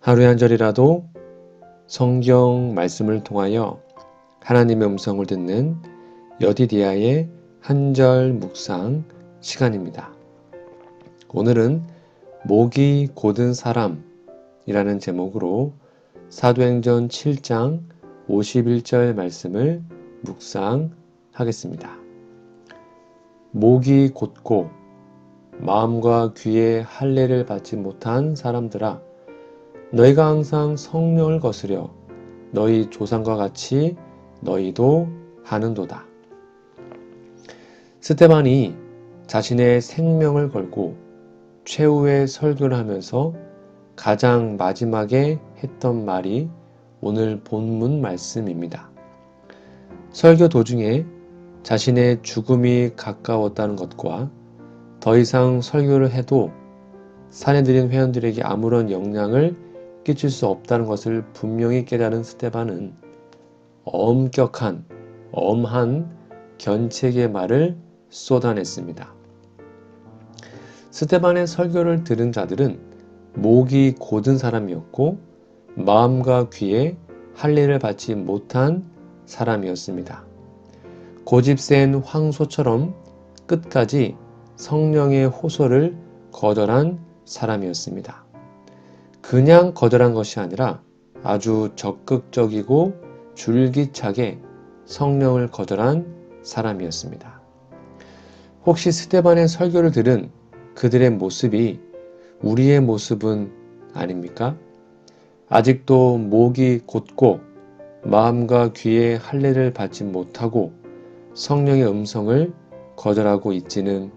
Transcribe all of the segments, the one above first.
하루에 한 절이라도 성경 말씀을 통하여 하나님의 음성을 듣는 여디디아의 한절 묵상 시간입니다. 오늘은 목이 고든 사람이라는 제목으로 사도행전 7장 51절 말씀을 묵상하겠습니다. 목이 곧고 마음과 귀에 할례를 받지 못한 사람들아 너희가 항상 성령을 거스려 너희 조상과 같이 너희도 하는도다. 스테반이 자신의 생명을 걸고 최후의 설교를 하면서 가장 마지막에 했던 말이 오늘 본문 말씀입니다. 설교 도중에 자신의 죽음이 가까웠다는 것과 더 이상 설교를 해도 사내들인 회원들에게 아무런 영향을 끼칠 수 없다는 것을 분명히 깨달은 스테반은 엄격한, 엄한 견책의 말을 쏟아냈습니다. 스테반의 설교를 들은 자들은 목이 고든 사람이었고 마음과 귀에 할례를 받지 못한 사람이었습니다. 고집센 황소처럼 끝까지 성령의 호소를 거절한 사람이었습니다. 그냥 거절한 것이 아니라 아주 적극적이고 줄기차게 성령을 거절한 사람이었습니다. 혹시 스테반의 설교를 들은 그들의 모습이 우리의 모습은 아닙니까? 아직도 목이 곧고 마음과 귀에 할례를 받지 못하고 성령의 음성을 거절하고 있지는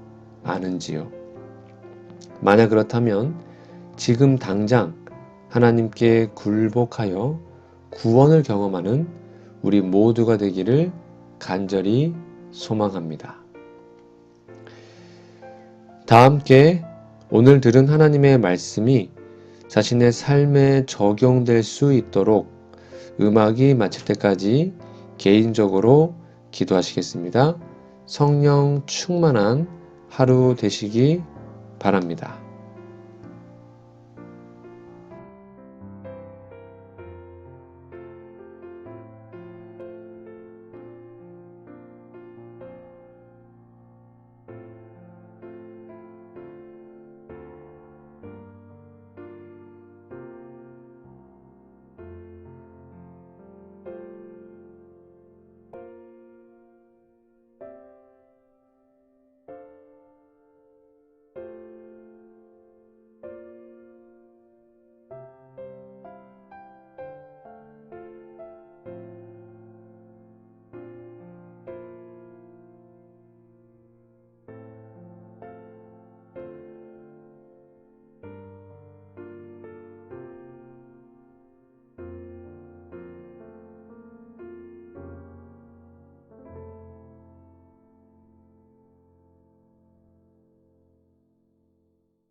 않은지요. 만약 그렇다면 지금 당장 하나님께 굴복하여 구원을 경험하는 우리 모두가 되기를 간절히 소망합니다. 다 함께 오늘 들은 하나님의 말씀이 자신의 삶에 적용될 수 있도록 음악이 마칠 때까지 개인적으로 기도하시겠습니다. 성령 충만한 하루 되시기 바랍니다.